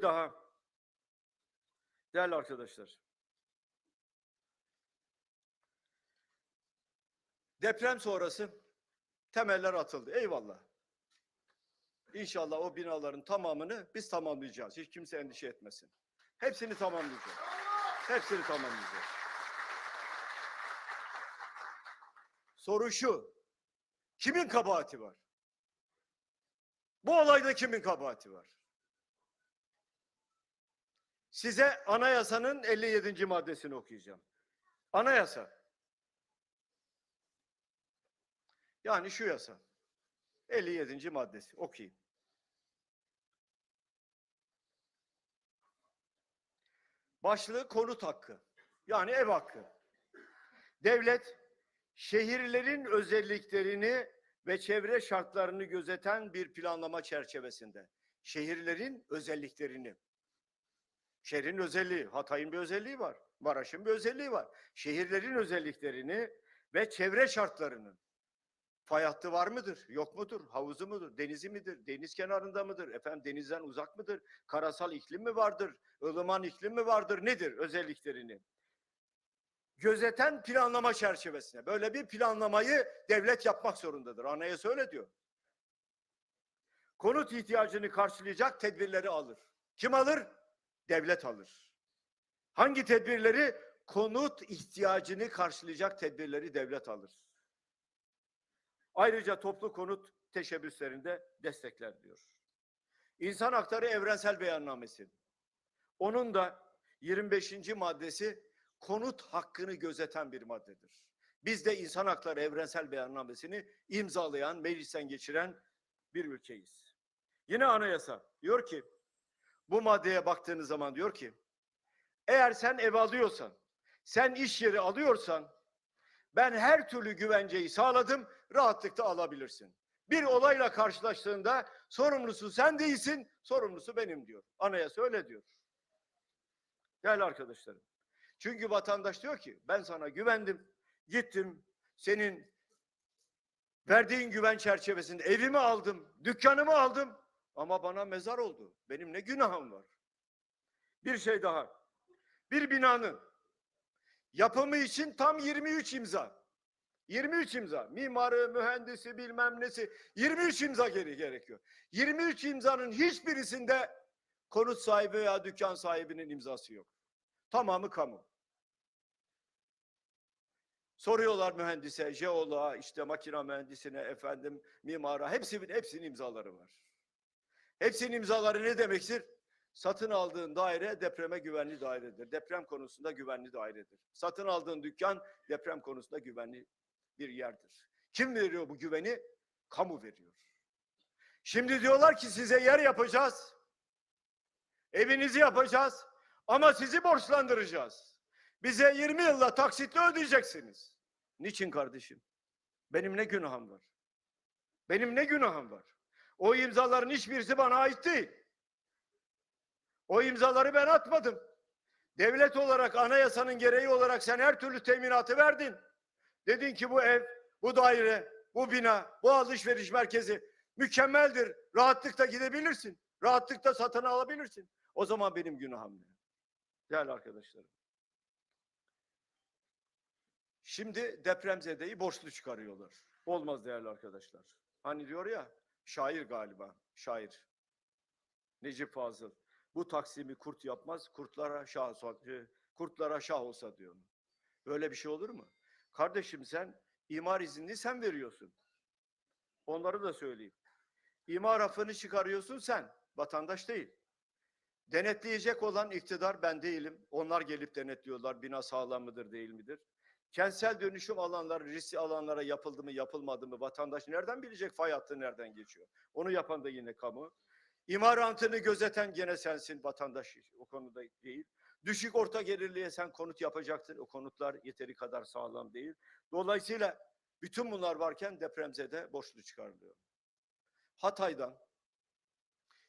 Daha. Değerli arkadaşlar. Deprem sonrası temeller atıldı. Eyvallah. İnşallah o binaların tamamını biz tamamlayacağız. Hiç kimse endişe etmesin. Hepsini tamamlayacağız. Hepsini tamamlayacağız. Soru şu. Kimin kabahati var? Bu olayda kimin kabahati var? Size anayasanın 57. maddesini okuyacağım. Anayasa. Yani şu yasa. 57. maddesi. Okuyayım. Başlığı konut hakkı. Yani ev hakkı. Devlet şehirlerin özelliklerini ve çevre şartlarını gözeten bir planlama çerçevesinde şehirlerin özelliklerini Şehrin özelliği, Hatay'ın bir özelliği var. Maraş'ın bir özelliği var. Şehirlerin özelliklerini ve çevre şartlarını. Fay hattı var mıdır? Yok mudur? Havuzu mudur? Denizi midir? Deniz kenarında mıdır? Efendim denizden uzak mıdır? Karasal iklim mi vardır? ılıman iklim mi vardır? Nedir özelliklerini? Gözeten planlama çerçevesine. Böyle bir planlamayı devlet yapmak zorundadır. Anayasa öyle diyor. Konut ihtiyacını karşılayacak tedbirleri alır. Kim alır? Devlet alır. Hangi tedbirleri? Konut ihtiyacını karşılayacak tedbirleri devlet alır. Ayrıca toplu konut teşebbüslerinde destekler diyor. İnsan Hakları Evrensel Beyannamesi. Onun da 25. maddesi konut hakkını gözeten bir maddedir. Biz de İnsan Hakları Evrensel Beyannamesini imzalayan, meclisten geçiren bir ülkeyiz. Yine anayasa diyor ki bu maddeye baktığınız zaman diyor ki eğer sen ev alıyorsan, sen iş yeri alıyorsan ben her türlü güvenceyi sağladım, rahatlıkla alabilirsin. Bir olayla karşılaştığında sorumlusu sen değilsin, sorumlusu benim diyor. Anayasa öyle diyor. Değerli arkadaşlarım. Çünkü vatandaş diyor ki ben sana güvendim, gittim, senin verdiğin güven çerçevesinde evimi aldım, dükkanımı aldım, ama bana mezar oldu. Benim ne günahım var? Bir şey daha. Bir binanın yapımı için tam 23 imza. 23 imza. Mimarı, mühendisi, bilmem nesi. 23 imza geri gerekiyor. 23 imzanın hiçbirisinde konut sahibi veya dükkan sahibinin imzası yok. Tamamı kamu. Soruyorlar mühendise, jeoloğa, işte makine mühendisine, efendim mimara, hepsinin hepsinin imzaları var. Hepsinin imzaları ne demektir? Satın aldığın daire depreme güvenli dairedir. Deprem konusunda güvenli dairedir. Satın aldığın dükkan deprem konusunda güvenli bir yerdir. Kim veriyor bu güveni? Kamu veriyor. Şimdi diyorlar ki size yer yapacağız. Evinizi yapacağız ama sizi borçlandıracağız. Bize 20 yılla taksitle ödeyeceksiniz. Niçin kardeşim? Benim ne günahım var? Benim ne günahım var? O imzaların hiçbirisi bana ait değil. O imzaları ben atmadım. Devlet olarak anayasanın gereği olarak sen her türlü teminatı verdin. Dedin ki bu ev, bu daire, bu bina, bu alışveriş merkezi mükemmeldir. Rahatlıkla gidebilirsin. Rahatlıkla satın alabilirsin. O zaman benim günahım ne? Değerli arkadaşlarım. Şimdi depremzedeyi borçlu çıkarıyorlar. Olmaz değerli arkadaşlar. Hani diyor ya Şair galiba, şair. Necip Fazıl. Bu Taksim'i kurt yapmaz, kurtlara şah olsa, kurtlara şah olsa diyor. Böyle bir şey olur mu? Kardeşim sen imar iznini sen veriyorsun. Onları da söyleyeyim. İmar affını çıkarıyorsun sen, vatandaş değil. Denetleyecek olan iktidar ben değilim. Onlar gelip denetliyorlar bina sağlam mıdır değil midir? Kentsel dönüşüm alanları, riskli alanlara yapıldı mı, yapılmadı mı? Vatandaş nereden bilecek fay hattı nereden geçiyor? Onu yapan da yine kamu. İmar rantını gözeten gene sensin vatandaş o konuda değil. Düşük orta gelirliye sen konut yapacaktın. O konutlar yeteri kadar sağlam değil. Dolayısıyla bütün bunlar varken depremzede borçlu çıkarılıyor. Hatay'dan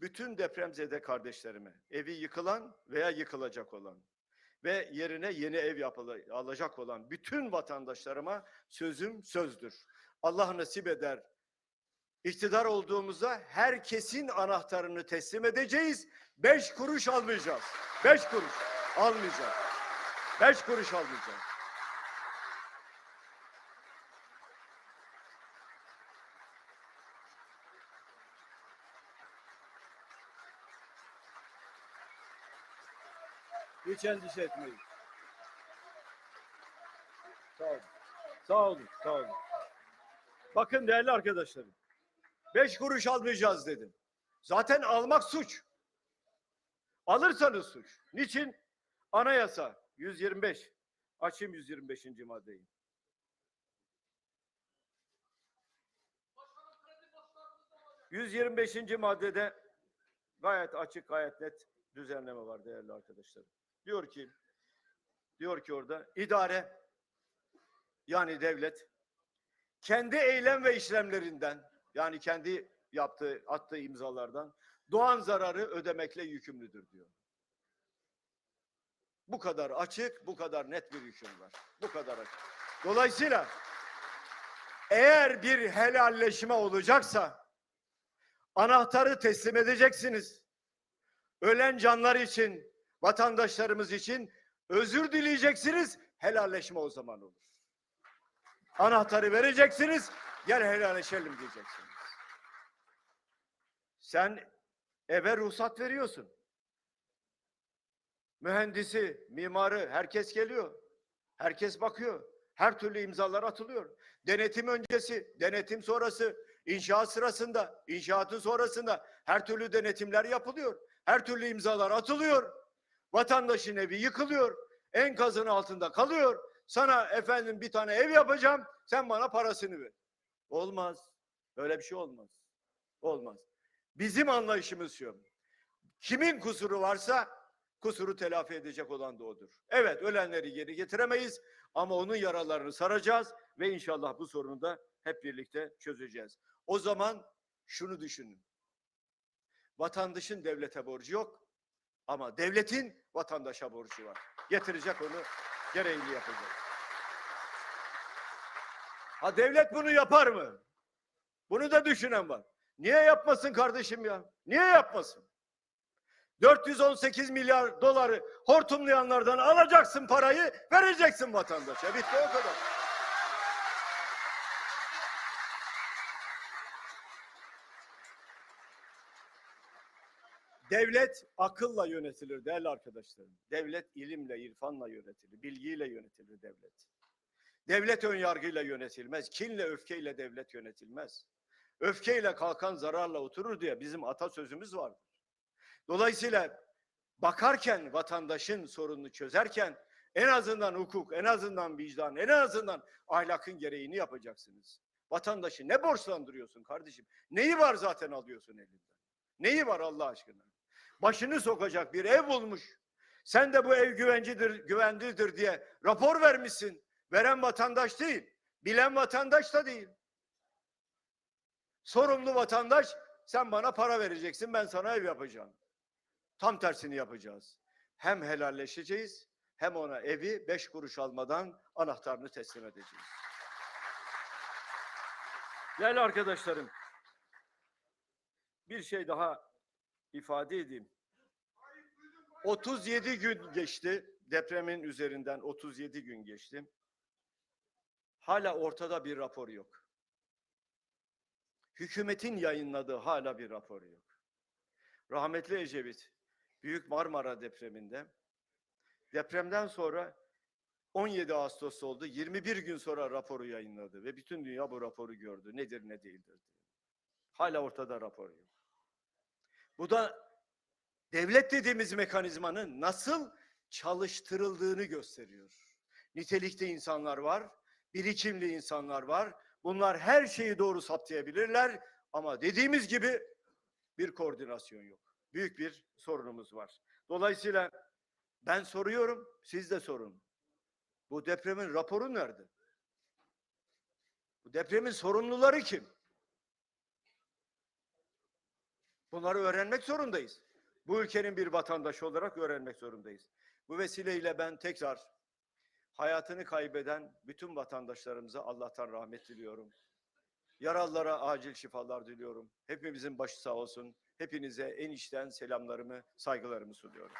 bütün depremzede kardeşlerime evi yıkılan veya yıkılacak olan ve yerine yeni ev yapılı, alacak olan bütün vatandaşlarıma sözüm sözdür. Allah nasip eder. İktidar olduğumuzda herkesin anahtarını teslim edeceğiz. Beş kuruş almayacağız. Beş kuruş almayacağız. Beş kuruş almayacağız. Hiç endişe etmeyin. Sağ olun. Sağ olun. Sağ olun. Bakın değerli arkadaşlarım. Beş kuruş almayacağız dedim. Zaten almak suç. Alırsanız suç. Niçin? Anayasa 125. Açayım 125. maddeyi. ...125. maddede gayet açık, gayet net düzenleme var değerli arkadaşlarım. Diyor ki, diyor ki orada idare yani devlet kendi eylem ve işlemlerinden yani kendi yaptığı, attığı imzalardan doğan zararı ödemekle yükümlüdür diyor. Bu kadar açık, bu kadar net bir hüküm var. Bu kadar açık. Dolayısıyla eğer bir helalleşme olacaksa anahtarı teslim edeceksiniz. Ölen canlar için, vatandaşlarımız için özür dileyeceksiniz. Helalleşme o zaman olur. Anahtarı vereceksiniz. Gel helalleşelim diyeceksiniz. Sen eve ruhsat veriyorsun. Mühendisi, mimarı, herkes geliyor. Herkes bakıyor. Her türlü imzalar atılıyor. Denetim öncesi, denetim sonrası, inşaat sırasında, inşaatın sonrasında her türlü denetimler yapılıyor. Her türlü imzalar atılıyor. Vatandaşın evi yıkılıyor. Enkazın altında kalıyor. Sana efendim bir tane ev yapacağım. Sen bana parasını ver. Olmaz. Öyle bir şey olmaz. Olmaz. Bizim anlayışımız şu. Kimin kusuru varsa kusuru telafi edecek olan da odur. Evet ölenleri geri getiremeyiz ama onun yaralarını saracağız ve inşallah bu sorunu da hep birlikte çözeceğiz. O zaman şunu düşünün. Vatandaşın devlete borcu yok ama devletin vatandaşa borcu var. Getirecek onu gereğini yapacak. Ha devlet bunu yapar mı? Bunu da düşünen var. Niye yapmasın kardeşim ya? Niye yapmasın? 418 milyar doları hortumlayanlardan alacaksın parayı, vereceksin vatandaşa. Bitti o kadar. Devlet akılla yönetilir değerli arkadaşlarım. Devlet ilimle, irfanla yönetilir, bilgiyle yönetilir devlet. Devlet ön yargıyla yönetilmez, kinle, öfkeyle devlet yönetilmez. Öfkeyle kalkan zararla oturur diye bizim atasözümüz vardır. Dolayısıyla bakarken vatandaşın sorununu çözerken en azından hukuk, en azından vicdan, en azından ahlakın gereğini yapacaksınız. Vatandaşı ne borçlandırıyorsun kardeşim? Neyi var zaten alıyorsun elinden? Neyi var Allah aşkına? Başını sokacak bir ev bulmuş. Sen de bu ev güvencidir, güvenlidir diye rapor vermişsin. Veren vatandaş değil, bilen vatandaş da değil. Sorumlu vatandaş sen bana para vereceksin, ben sana ev yapacağım. Tam tersini yapacağız. Hem helalleşeceğiz hem ona evi beş kuruş almadan anahtarını teslim edeceğiz. Değerli arkadaşlarım, bir şey daha ifade edeyim. 37 gün geçti. Depremin üzerinden 37 gün geçti. Hala ortada bir rapor yok. Hükümetin yayınladığı hala bir rapor yok. Rahmetli Ecevit Büyük Marmara depreminde depremden sonra 17 Ağustos oldu. 21 gün sonra raporu yayınladı ve bütün dünya bu raporu gördü. Nedir ne değildir diye. Hala ortada rapor yok. Bu da devlet dediğimiz mekanizmanın nasıl çalıştırıldığını gösteriyor. Nitelikte insanlar var, birikimli insanlar var. Bunlar her şeyi doğru saptayabilirler ama dediğimiz gibi bir koordinasyon yok. Büyük bir sorunumuz var. Dolayısıyla ben soruyorum, siz de sorun. Bu depremin raporu nerede? Bu depremin sorumluları kim? Bunları öğrenmek zorundayız. Bu ülkenin bir vatandaşı olarak öğrenmek zorundayız. Bu vesileyle ben tekrar hayatını kaybeden bütün vatandaşlarımıza Allah'tan rahmet diliyorum. Yaralılara acil şifalar diliyorum. Hepimizin başı sağ olsun. Hepinize en içten selamlarımı, saygılarımı sunuyorum.